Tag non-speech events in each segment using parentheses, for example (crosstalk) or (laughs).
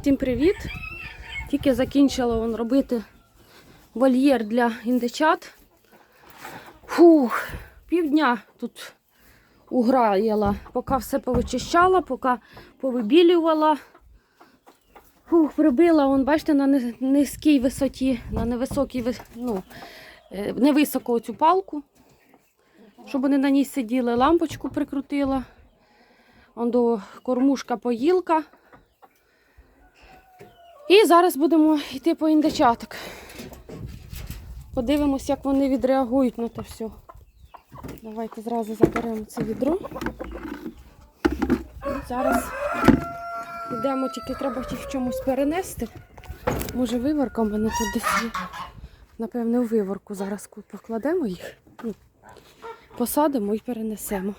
Всім привіт! Тільки закінчила вон робити вольєр для індичат. Фух, півдня тут уграяла, поки все повичищала, поки повибілювала. Фух, прибила, вон, бачите, на низькій висоті, на невисокій ну, е, невисоко цю палку, щоб вони на ній сиділи, лампочку прикрутила. Он до кормушка поїлка. І зараз будемо йти по індичаток. Подивимось, як вони відреагують на те все. Давайте зразу заберемо це відро. Зараз йдемо, тільки треба їх чомусь перенести. Може, виварка в мене тут десь. Напевне, у виворку зараз покладемо їх. Ну, Посадимо і перенесемо.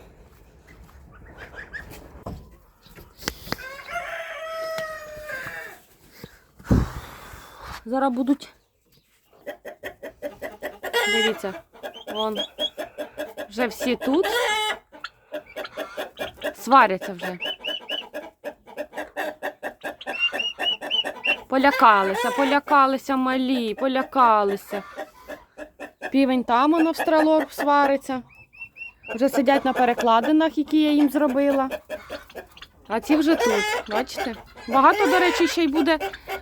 Зараз будуть. Дивіться, вон. Вже всі тут. Сваряться вже. Полякалися, полякалися малі, полякалися. Півень там воно в стрелор свариться. Вже сидять на перекладинах, які я їм зробила. А ці вже тут, бачите? Багато, до речі, ще й буде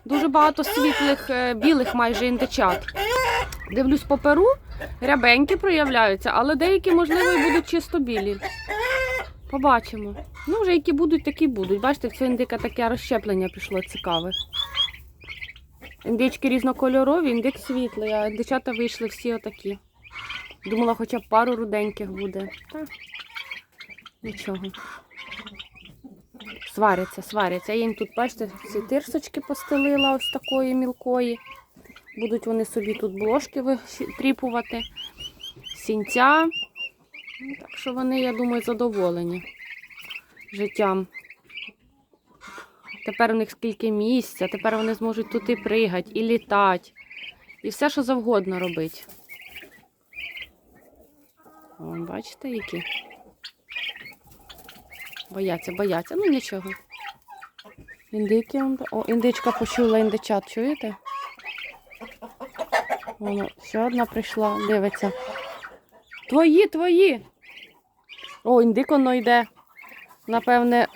дуже багато світлих, е, білих майже індичат. Дивлюсь по перу, рябенькі проявляються, але деякі, можливо, і будуть чисто білі. Побачимо. Ну, вже які будуть, такі будуть. Бачите, в цього індика таке розщеплення пішло цікаве. Індички різнокольорові, індик світлий, а індичата вийшли всі отакі. Думала, хоча б пару руденьких буде. Та нічого. Сваряться, сваряться. Я їм тут, бачите, ці тирсочки постелила ось такої мілкої. Будуть вони собі тут бложки витріпувати, сінця. Ну, Так що вони, я думаю, задоволені життям. Тепер у них скільки місця, тепер вони зможуть тут і пригати, і літати, і все, що завгодно робити. Бачите, які? Бояться, бояться. Ну нічого. Індики. О, індичка почула індичат, чуєте? Воно, ще одна прийшла, дивиться. Твої, твої. О, індик воно йде. Напевне,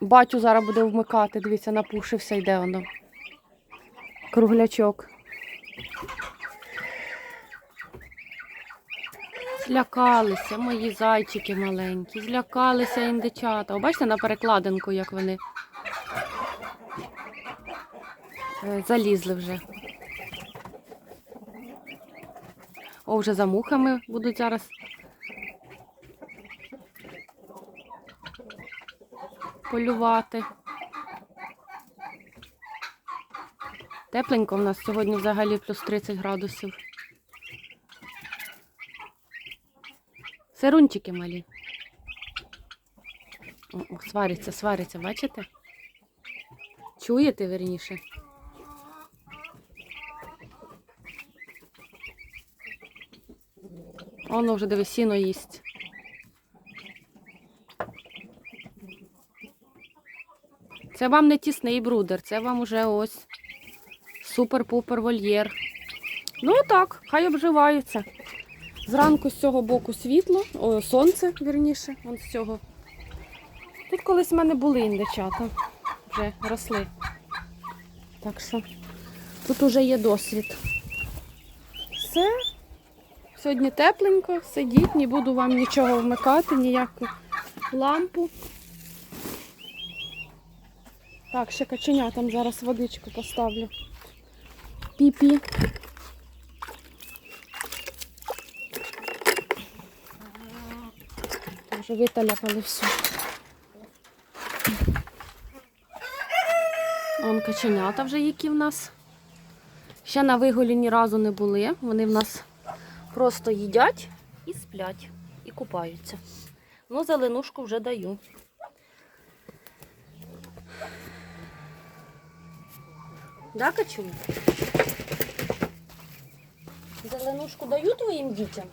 батю зараз буде вмикати. Дивіться, напушився, йде воно. Круглячок. Злякалися, мої зайчики маленькі, злякалися індичата. Бачите на перекладинку, як вони е, залізли вже. О, вже за мухами будуть зараз. Полювати. Тепленько в нас сьогодні взагалі плюс 30 градусів. Сирунчики малі. О, о, сваряться, сваряться, бачите? Чуєте верніше? Воно вже диви, сіно їсть. Це вам не тісний брудер, це вам уже ось супер-пупер вольєр. Ну так, хай обживаються. Зранку з цього боку світло, о, сонце, вірніше, вон з цього. Тут колись в мене були індичата, вже росли. Так що тут уже є досвід. Все. Сьогодні тепленько, сидіть, не буду вам нічого вмикати, ніяку лампу. Так, ще каченятам зараз водичку поставлю. Пі-пі. Вже виталяпали все. Вон каченята вже які в нас. Ще на виголі ні разу не були. Вони в нас просто їдять і сплять, і купаються. Ну, зеленушку вже даю. Да, Качуня? Зеленушку даю твоїм дітям?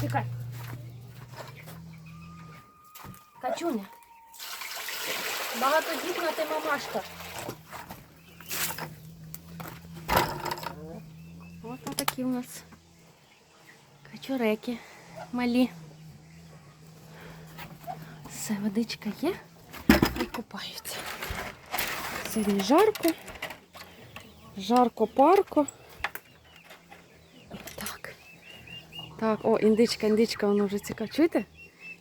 Тікай. Качуня. Багатодітна ти мамашка. Ось такі у нас качуреки малі. Все, водичка є, і купаються. Сьогодні жарко, жарко парко. Так. Так, о, індичка, індичка, воно вже цікаво. Чуєте?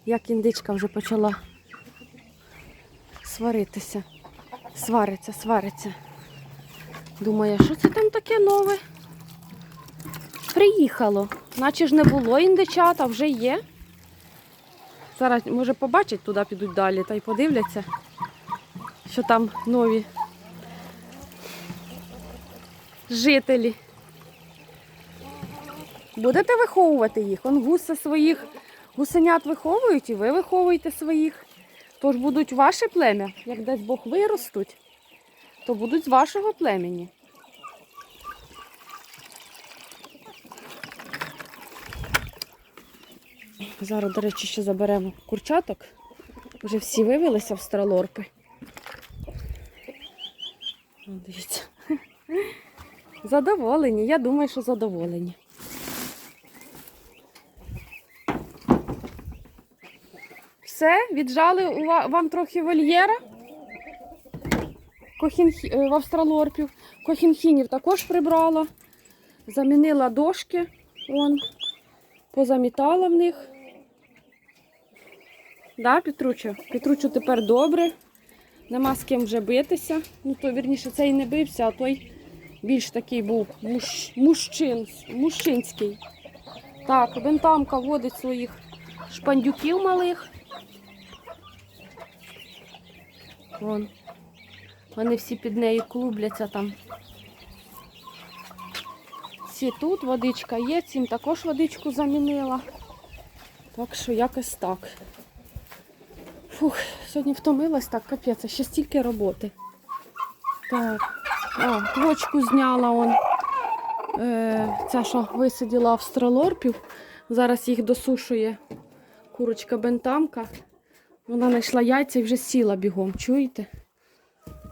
Як індичка вже почала сваритися. Свариться, свариться. Думає, що це там таке нове? Приїхало. Наче ж не було індичат, а вже є. Зараз, може, побачать, туди підуть далі та й подивляться, що там нові жителі. Будете виховувати їх? Он гуси своїх гусенят виховують і ви виховуєте своїх. Тож будуть ваше плем'я, як десь Бог виростуть, то будуть з вашого племені. Зараз, до речі, ще заберемо курчаток. Вже всі вивелися в стралорпи. Дивіться. Задоволені, я думаю, що задоволені. Все, віджали вам трохи вольєра. Кохінхі... е, В австралорпів. Кохінхінів також прибрала. Замінила дошки. Вон. Позамітала в них. Да, Петручо? Петручу тепер добре. Нема з ким вже битися. Ну, то вірніше цей не бився, а той більш такий був муж... мужчин... мужчинський. Так, бентамка водить своїх шпандюків малих. Вон. Вони всі під нею клубляться там. Ці тут водичка є, цим також водичку замінила. Так що якось так. Фух, сьогодні втомилась так, капець, ще стільки роботи. Так, а, квочку зняла он. Е, ця, що висиділа австралорпів. Зараз їх досушує курочка бентамка. Вона знайшла яйця і вже сіла бігом, чуєте?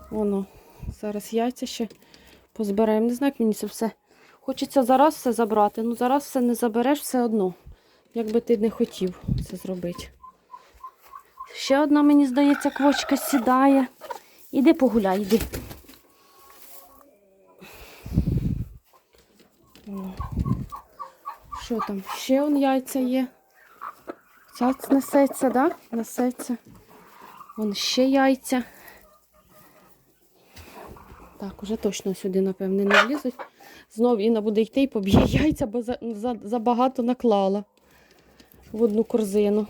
Воно. Зараз яйця ще позбираємо. Не знаю, як мені це все. Хочеться зараз все забрати. Ну зараз все не забереш все одно. Як би ти не хотів це зробити. Ще одна, мені здається, квочка сідає. Іди погуляй, іди. Що там? Ще он яйця є. Ця несеться, да? Несеться. Вон ще яйця. Так, уже точно сюди, напевне, не влізуть. Знов Інна буде йти і поб'є яйця, бо за, за, забагато наклала в одну корзину.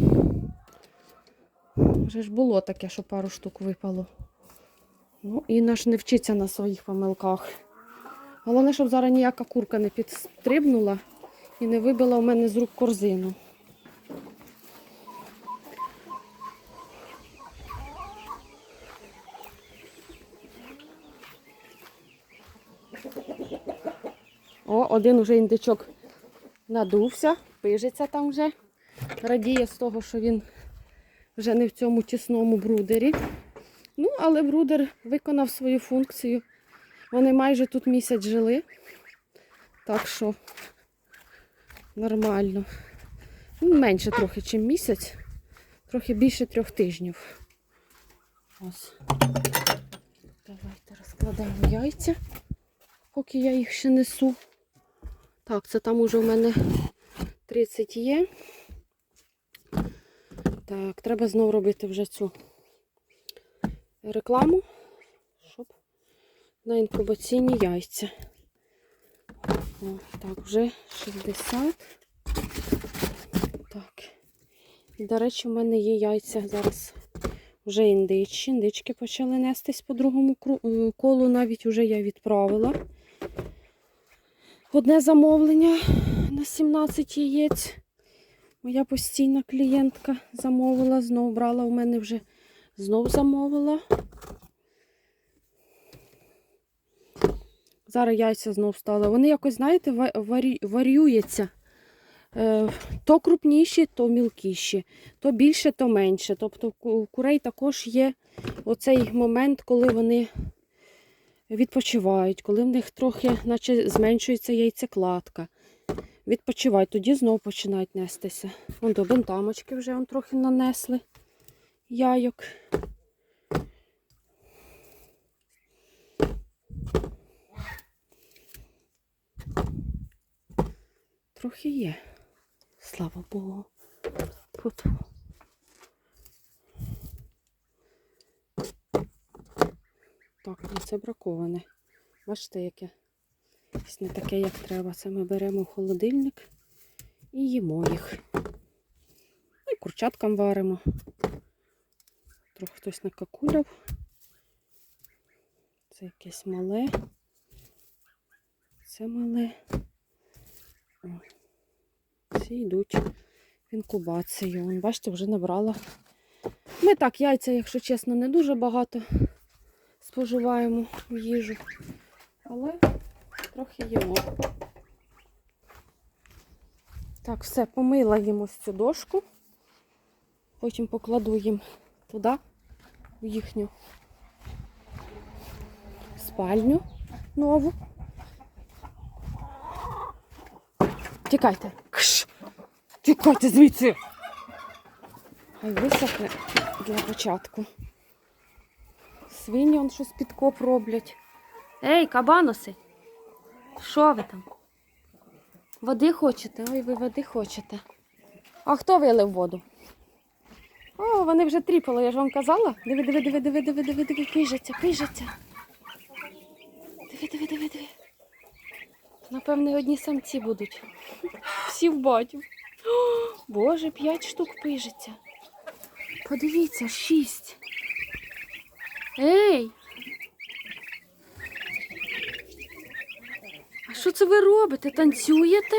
Вже ж було таке, що пару штук випало. Ну, Інна ж не вчиться на своїх помилках. Головне, щоб зараз ніяка курка не підстрибнула і не вибила у мене з рук корзину. О, один уже індичок надувся, пижиться там вже. Радіє з того, що він вже не в цьому тісному брудері. Ну, але брудер виконав свою функцію. Вони майже тут місяць жили. Так що нормально. Ну, менше трохи, ніж місяць. Трохи більше трьох тижнів. Ось. Давайте розкладаємо яйця, поки я їх ще несу. Так, це там уже в мене 30 є. Так, треба знову робити вже цю рекламу, щоб на інкубаційні яйця. О, так, вже 60. Так. І, до речі, в мене є яйця зараз вже індичі. Індички почали нестись по другому колу, навіть вже я відправила. Одне замовлення на 17 яєць. Моя постійна клієнтка замовила, знов брала у мене вже знов замовила. Зараз яйця знов стали. Вони якось, знаєте, ва- варі- варіюються. е, то крупніші, то мілкіші, то більше, то менше. Тобто у курей також є оцей момент, коли вони відпочивають, коли в них трохи наче зменшується яйцекладка. Відпочивають, тоді знову починають нестися. Вон до бентамочки вже вон трохи нанесли яйок. Трохи є. Слава Богу. Тут. Так, ну це браковане. Бачите, яке? Ось не таке, як треба. Це ми беремо в холодильник і їмо їх. Ну і курчаткам варимо. Трохи хтось накакуляв. Це якесь мале. Це мале. О. Всі йдуть в інкубацію. Бачите, вже набрала. Ми так, яйця, якщо чесно, не дуже багато споживаємо їжу. Але трохи їмо. Так, все, помила їм ось цю дошку. Потім покладу їм туди, в їхню спальню нову. Тікайте. Кш! Тікайте звідси. Хай висохне для початку. Свині он щось під коп роблять. Ей, кабаноси! Що ви там? Води хочете? Ой, ви води хочете. А хто вилив воду? О, вони вже тріпали, я ж вам казала. Диви, диви, диви, диви, диви, диви, диви, пижаться, пижаться. Диви, диви, диви, диви. Напевне, одні самці будуть. Всі в батю. Боже, п'ять штук пижиться. Подивіться, шість. Ей! А що це ви робите? Танцюєте?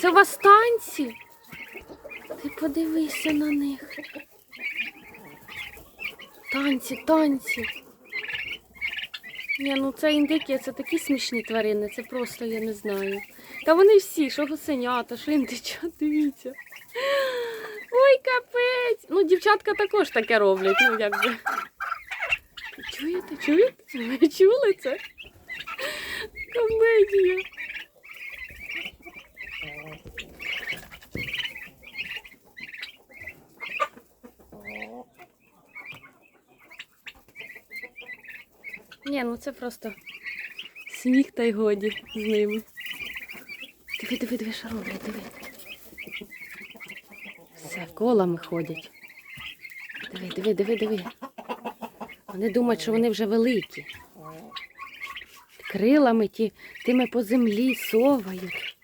Це у вас танці? Ти подивися на них. Танці, танці. Ні, ну це індики, це такі смішні тварини, це просто я не знаю. Та вони всі, що гусенята, що індичат, (laughs) дивіться. Ой, капець! Ну, дівчатка також таке роблять, ну якби. Чуєте, чуєте? Ви чули це? Комедія. Ні, ну це просто сміх та й годі з ними. Диви, диви, диви, що роблять, диви. Все, колами ходять. Диви, диви, диви, диви. Вони думають, що вони вже великі. Крилами ті, тими по землі совають.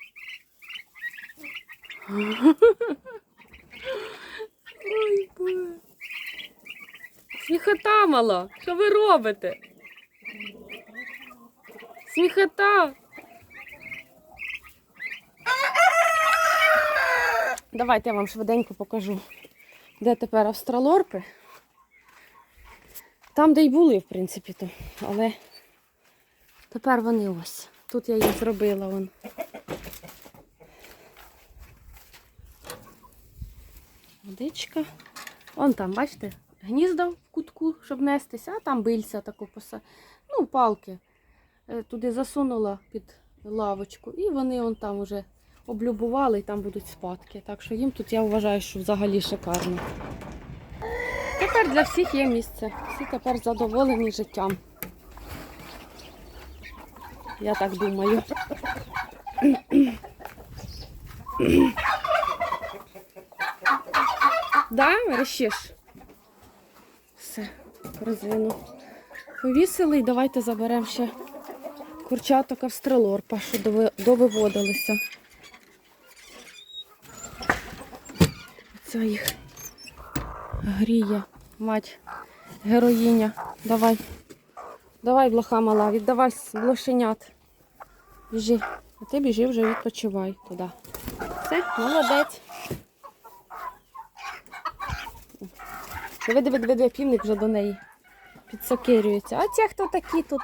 Ой. Сміхота мала. Що ви робите? Сміхота. Давайте я вам швиденько покажу, де тепер австралорпи. Там, де й були, в принципі, то. Але тепер вони ось. Тут я їх зробила вон. Водичка. Вон там, бачите, гнізда в кутку, щоб нестися, а там бильця таку поса. Ну, палки. Е, Туди засунула під лавочку. І вони вон там вже облюбували і там будуть спадки. Так що їм тут я вважаю, що взагалі шикарно. Тепер для всіх є місце. Всі тепер задоволені життям. Я так думаю. Да, верещиш? Все, корзину. Повісили і давайте заберемо ще курчаток австралорпа, що дови- довиводилися. Це їх гріє, мать, героїня. Давай. Давай, блоха мала, віддавай блошенят. Біжи. А ти біжи вже відпочивай туди. Все, молодець. Диви, диви, диви, півник вже до неї підсокирюється. А це хто такі тут?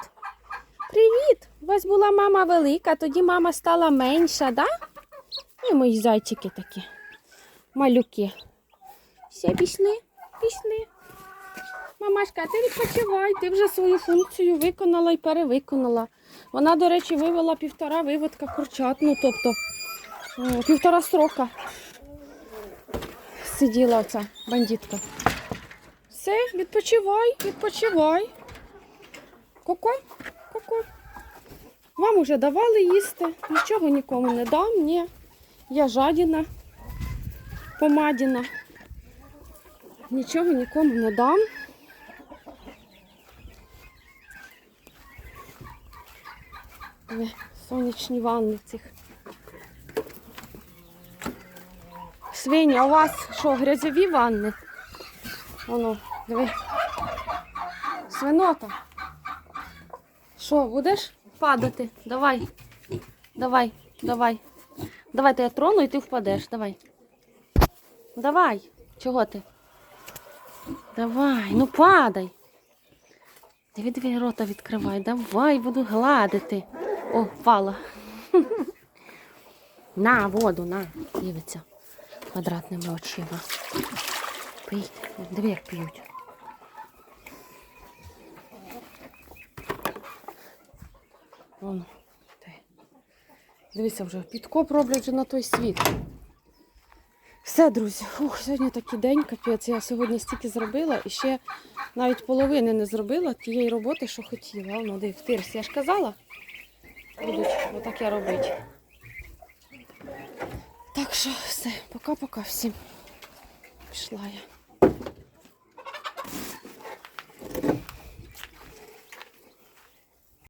Привіт! У вас була мама велика, тоді мама стала менша, да? Пішли мої зайчики такі. Малюки. Все, пішли, пішли. Мамашка, ти відпочивай, ти вже свою функцію виконала і перевиконала. Вона, до речі, вивела півтора виводка курчат, ну тобто півтора строка сиділа оця бандитка. Все, відпочивай, відпочивай. Коко, коко. Вам уже давали їсти, нічого нікому не дам, ні. Я жадіна, помадіна. Нічого нікому не дам. Сонячні ванни цих. Свині, а у вас що, грязьові ванни? Воно, диви. Свинота. Що, будеш падати? Давай. Давай, давай. Давай, я трону і ти впадеш. Давай. Давай. Чого ти? Давай, ну падай. Диви, диви, рота відкривай. Давай, буду гладити. О, впала. На воду, на. Дивиться квадратними очима. Пий. Диви, як п'ють. Вон. Дивися вже, підкоп роблять вже на той світ. Все, друзі. Ух, сьогодні такий день, капець. Я сьогодні стільки зробила і ще навіть половини не зробила тієї роботи, що хотіла. Воно, див, тирс, я ж казала. Будуть отаке робити. Так що все, пока-пока всім. Пішла я.